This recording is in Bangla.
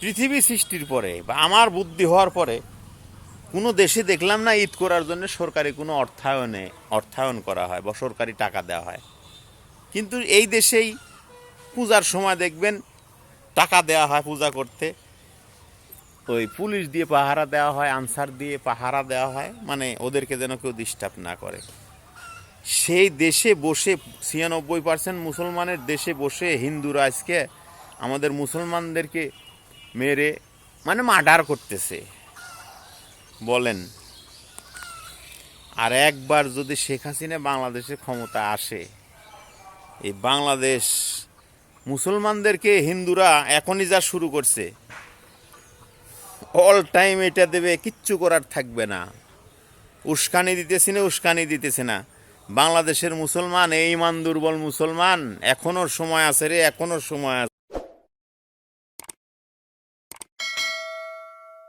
পৃথিবী সৃষ্টির পরে বা আমার বুদ্ধি হওয়ার পরে কোনো দেশে দেখলাম না ঈদ করার জন্য সরকারি কোনো অর্থায়নে, অর্থায়ন করা হয় বা সরকারি টাকা দেওয়া হয়। কিন্তু এই দেশেই পূজার সময় দেখবেন টাকা দেওয়া হয় পূজা করতে। ওই পুলিশ দিয়ে পাহারা দেওয়া হয়, আনসার দিয়ে পাহারা দেওয়া হয় মানে ওদেরকে যেন কেউ ডিস্টার্ব না করে। সেই দেশে বসে ছিয়ানব্বই পার্সেন্ট মুসলমানের দেশে বসে হিন্দুরা আজকে আমাদের মুসলমানদেরকে মেরে মানে মার্ডার করতেছে। বলেন, আর একবার যদি শেখ হাসিনা বাংলাদেশের ক্ষমতা আসে, এই বাংলাদেশ মুসলমানদেরকে হিন্দুরা এখনই যা শুরু করছে অল টাইম এটা দেবে, কিচ্ছু করার থাকবে না। উস্কানি দিতেছি না, উস্কানি দিতেছে না। বাংলাদেশের মুসলমান, এই মান দুর্বল মুসলমান এখনও সময় আছে রে এখনও সময় আছে।